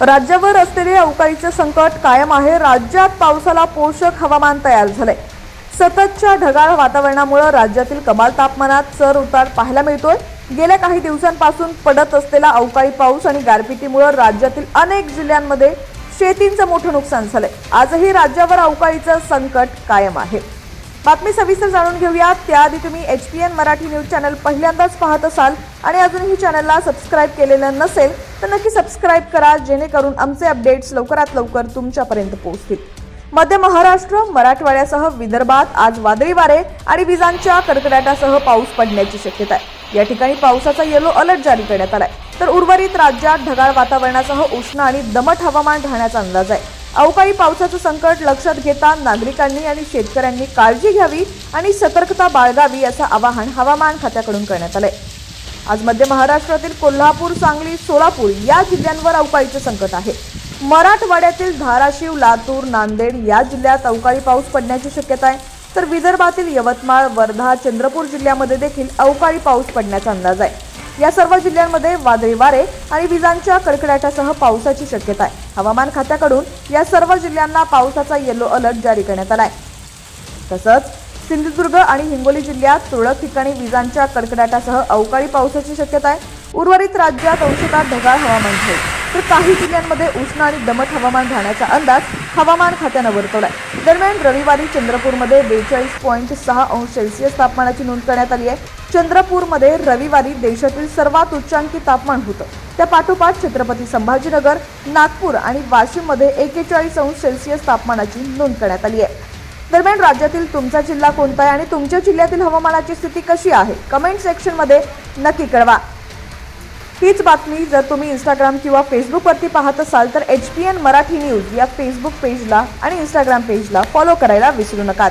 राज्यावर असलेले अवकाळीचे संकट कायम आहे. राज्यात पावसाला पोषक हवामान तयार झालंय. सततच्या ढगाळ वातावरणामुळे राज्यातील कमाल तापमानात चर उतार पाहायला मिळतोय. गेल्या काही दिवसांपासून पडत असलेला अवकाळी पाऊस आणि गारपिटीमुळे राज्यातील अनेक जिल्ह्यांमध्ये शेतींचं मोठं नुकसान झालंय. आजही राज्यावर अवकाळीचं संकट कायम आहे. बातमी सविस्तर जाणून घेऊया त्याआधी तुम्ही H P N Marathi news channel पहिल्यांदाच पाहत असाल आणि अजूनही चॅनलला सबस्क्राईब केलेलं नसेल तर नक्की सबस्क्राईब करा जेणेकरून आमचे अपडेट्स लवकरात लवकर तुमच्यापर्यंत पोहोचतील. मध्य महाराष्ट्र मराठवाड्यासह विदर्भात आज वादळी वारे आणि विजांच्या कडकडाटासह पाऊस पडण्याची शक्यता आहे. या ठिकाणी पावसाचा येलो अलर्ट जारी करण्यात आलाय. तर उर्वरित राज्यात ढगाळ वातावरणासह उष्ण आणि दमट हवामान राहण्याचा अंदाज आहे. अवकाळी पावसाचं संकट लक्षात घेता नागरिकांनी आणि शेतकऱ्यांनी काळजी घ्यावी आणि सतर्कता बाळगावी असं आवाहन हवामान खात्याकडून करण्यात आलंय. आज मध्य महाराष्ट्रातील कोल्हापूर सांगली सोलापूर या जिल्ह्यांवर अवकाळीचे संकट आहे. मराठवाड्यातील धाराशिव लातूर नांदेड या जिल्ह्यात अवकाळी पाऊस पडण्याची शक्यता आहे. तर विदर्भातील यवतमाळ वर्धा चंद्रपूर जिल्ह्यामध्ये देखील अवकाळी पाऊस पडण्याचा अंदाज आहे. या सर्व जिल्ह्यांमध्ये वादळी वारे आणि विजांच्या कडकडाटासह पावसाची शक्यता आहे. हवामान खात्याकडून या सर्व जिल्ह्यांना पावसाचा येलो अलर्ट जारी करण्यात आला आहे तसंच सिंधुदुर्ग आणि हिंगोली जिल्ह्यात तुरळक ठिकाणी विजांच्या कडकडाटासह अवकाळी पावसाची शक्यता आहे. उर्वरित राज्यात अंशतः ढगाळ हवामान राहील. तर काही जिल्ह्यांमध्ये उष्ण आणि दमट हवामान राहण्याचा अंदाज हवामान खात्यानं वर्तवलाय. दरम्यान रविवारी चंद्रपूरमध्ये बेचाळीस पॉईंट सहा अंश सेल्सिअस तापमानाची नोंद करण्यात आली आहे. चंद्रपूरमध्ये रविवारी देशातील सर्वात उच्चांकी तापमान होतं. त्या पाठोपाठ छत्रपती संभाजीनगर नागपूर आणि वाशिममध्ये एकेचाळीस अंश सेल्सिअस तापमानाची नोंद करण्यात आली आहे. दरम्यान राज्यातील तुमचा जिल्हा कोणता आहे आणि तुमच्या जिल्ह्यातील हवामानाची स्थिती कशी आहे? कमेंट सेक्शनमध्ये नक्की कळवा. हीच बातमी जर तुम्ही इंस्टाग्राम किंवा फेसबुकवरती पाहत असाल तर H P N Marathi news या फेसबुक पेजला आणि इंस्टाग्राम पेजला फॉलो करायला विसरू नका